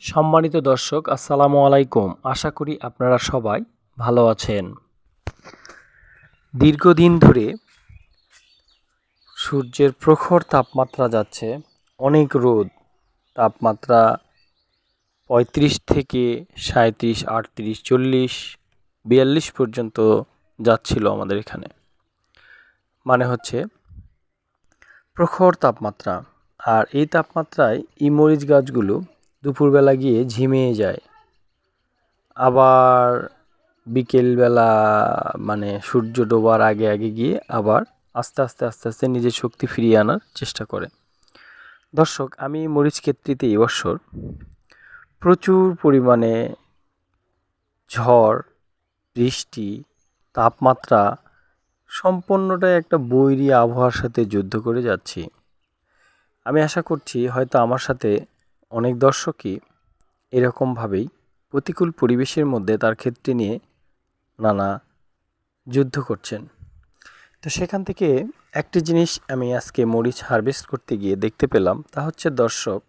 সম্মানিত দর্শক, আসসালামু আলাইকুম। আশা করি আপনারা সবাই ভালো আছেন। দীর্ঘদিন ধরে সূর্যের প্রখর তাপমাত্রা যাচ্ছে, অনেক রোদ, তাপমাত্রা পঁয়ত্রিশ থেকে সাঁত্রিশ আটত্রিশ, চল্লিশ, বিয়াল্লিশ পর্যন্ত যাচ্ছিল আমাদের এখানে। মানে হচ্ছে প্রখর তাপমাত্রা। আর এই তাপমাত্রায় এই মরিচ গাছগুলো দুপুরবেলা গিয়ে ঝিমিয়ে যায়। আবার বিকেলবেলা মানে সূর্য ডোবার আগে আগে গিয়ে আবার আস্তে আস্তে আস্তে আস্তে নিজের শক্তি ফিরিয়ে আনার চেষ্টা করে। দর্শক, আমি মরিচ ক্ষেত্রিতে এবছর প্রচুর পরিমাণে ঝড়, বৃষ্টি, তাপমাত্রা সম্পূর্ণটাই একটা বৈরী আবহাওয়ার সাথে যুদ্ধ করে যাচ্ছি। আমি আশা করছি হয়তো আমার সাথে অনেক দর্শকই এরকমভাবেই প্রতিকূল পরিবেশের মধ্যে তার ক্ষেত্রে নিয়ে নানা যুদ্ধ করছেন। তো সেখান থেকে একটি জিনিস আমি আজকে মরিচ হারভেস্ট করতে গিয়ে দেখতে পেলাম, তা হচ্ছে দর্শক,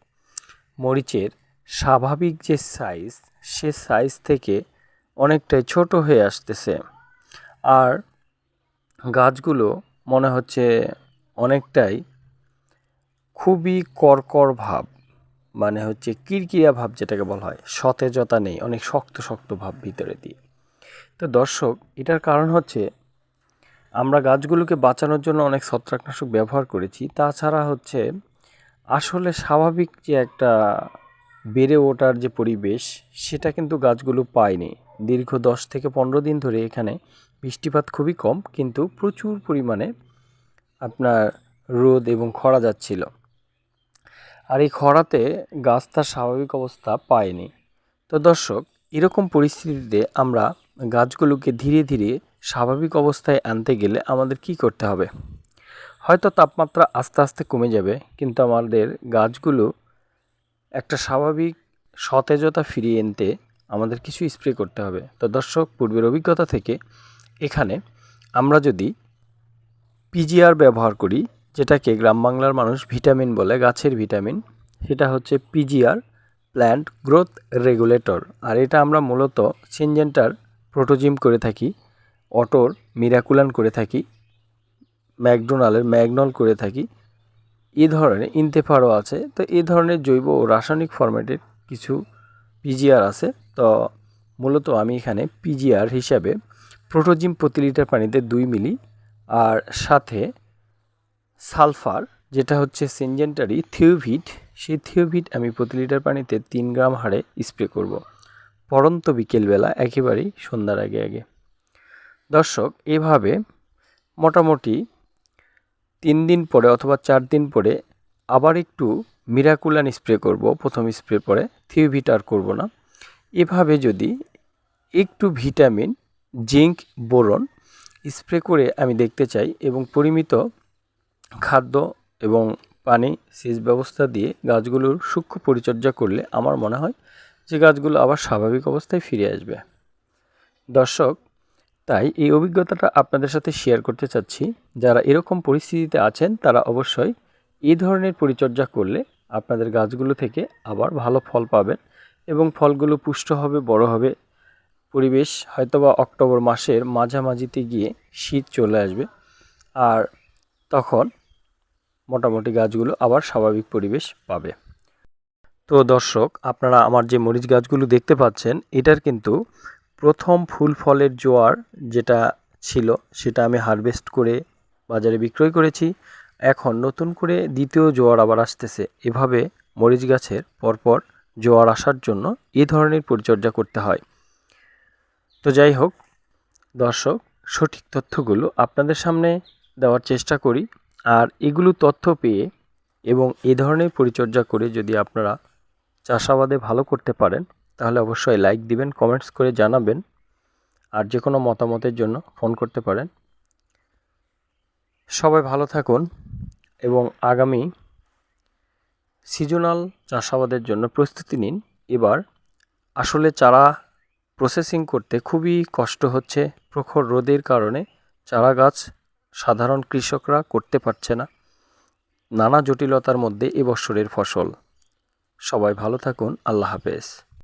মরিচের স্বাভাবিক যে সাইজ সে সাইজ থেকে অনেকটাই ছোট হয়ে আসতেছে। আর গাছগুলো মনে হচ্ছে অনেকটাই খুবই কর্কর ভাব। মানে হচ্ছে কিরকিরা ভাব যেটাকে বলা হয়, সতেজতা নেই, অনেক শক্ত শক্ত ভাব ভিতরে দিয়ে। তো দর্শক, এটার কারণ হচ্ছে আমরা গাছগুলোকে বাঁচানোর জন্য অনেক ছত্রাকনাশক ব্যবহার করেছি। তাছাড়া হচ্ছে আসলে স্বাভাবিক যে একটা বেড়ে ওঠার যে পরিবেশ, সেটা কিন্তু গাছগুলো পায়নি। দীর্ঘ দশ থেকে পনেরো দিন ধরে এখানে বৃষ্টিপাত খুবই কম, কিন্তু প্রচুর পরিমাণে আপনার রোদ এবং খরা যাচ্ছিল। আর এই খরাতে গাছ তার স্বাভাবিক অবস্থা পায়নি। তো দর্শক, এরকম পরিস্থিতিতে আমরা গাছগুলোকে ধীরে ধীরে স্বাভাবিক অবস্থায় আনতে গেলে আমাদের কি করতে হবে? হয়তো তাপমাত্রা আস্তে আস্তে কমে যাবে, কিন্তু আমাদের গাছগুলো একটা স্বাভাবিক সতেজতা ফিরিয়ে আনতে আমাদের কিছু স্প্রে করতে হবে। তো দর্শক, পূর্বের অভিজ্ঞতা থেকে এখানে আমরা যদি পিজিআর ব্যবহার করি যেটাকে গ্রাম বাংলার মানুষ ভিটামিন বলে, গাছের ভিটামিন, সেটা হচ্ছে পিজিআর প্ল্যান্ট গ্রোথ রেগুলেটর। আর এটা আমরা মূলত সিনজেন্টার প্রোটোজিম করে থাকি, অটোর মিরাকুলান করে থাকি ম্যাকডোনালের ম্যাগনল করে থাকি। এ ধরনের ইনতেফারও আছে। তো এ ধরনের জৈব ও রাসায়নিক ফরম্যাটের কিছু পিজিআর আছে। তো মূলত আমি এখানে পিজিআর হিসাবে প্রোটোজিম প্রতি লিটার পানিতে দুই মিলি, আর সাথে সালফার, যেটা হচ্ছে সেনজেন্টারি থিওভিট, সেই থিওভিট আমি প্রতি লিটার পানিতে তিন গ্রাম হারে স্প্রে করব। পরন্ত বিকেলবেলা, একেবারেই সন্ধ্যার আগে আগে। দর্শক, এভাবে মোটামুটি তিন দিন পরে অথবা চার দিন পরে আবার একটু মিরাকুলান স্প্রে করব, প্রথম স্প্রে পরে। থিওভিট আর করব না। এভাবে যদি একটু ভিটামিন, জিঙ্ক, বোরন স্প্রে করে আমি দেখতে চাই এবং পরিমিত খাদ্য এবং পানি সেচ ব্যবস্থা দিয়ে গাছগুলোর সূক্ষ্ম পরিচর্যা করলে আমার মনে হয় যে গাছগুলো আবার স্বাভাবিক অবস্থায় ফিরে আসবে। দর্শক, তাই এই অভিজ্ঞতাটা আপনাদের সাথে শেয়ার করতে চাচ্ছি। যারা এরকম পরিস্থিতিতে আছেন, তারা অবশ্যই এই ধরনের পরিচর্যা করলে আপনাদের গাছগুলো থেকে আবার ভালো ফল পাবেন এবং ফলগুলো পুষ্ট হবে, বড় হবে। পরিবেশ হয়তোবা অক্টোবর মাসের মাঝামাঝিতে গিয়ে শীত চলে আসবে। আর তখন মোটামুটি গাছগুলো আবার স্বাভাবিক পরিবেশ পাবে। তো দর্শক, আপনারা আমার যে মরিচ গাছগুলো দেখতে পাচ্ছেন, এটার কিন্তু প্রথম ফুল ফলের জোয়ার যেটা ছিল, সেটা আমি হারভেস্ট করে বাজারে বিক্রয় করেছি। এখন নতুন করে দ্বিতীয় জোয়ার আবার আসতেছে। এভাবে মরিচ গাছের পরপর জোয়ার আসার জন্য এ ধরনের পরিচর্যা করতে হয়। তো যাই হোক, দর্শক, সঠিক তথ্যগুলো আপনাদের সামনে দেওয়ার চেষ্টা করি। আর এগুলো তথ্য পেয়ে এবং এ ধরনের পরিচর্যা করে যদি আপনারা চাষাবাদে ভালো করতে পারেন, তাহলে অবশ্যই লাইক দিবেন কমেন্টস করে জানাবেন। আর যে কোনো মতামতের জন্য ফোন করতে পারেন। সবাই ভালো থাকুন এবং আগামী সিজনাল চাষাবাদের জন্য প্রস্তুতি নিন। এবার আসলে চারা প্রসেসিং করতে খুবই কষ্ট হচ্ছে প্রখর রোদের কারণে। চারা গাছ সাধারণ কৃষকরা করতে পারছে না। নানা জটিলতার মধ্যে এবছরের ফসল। সবাই ভালো থাকুন। আল্লাহ হাফেজ।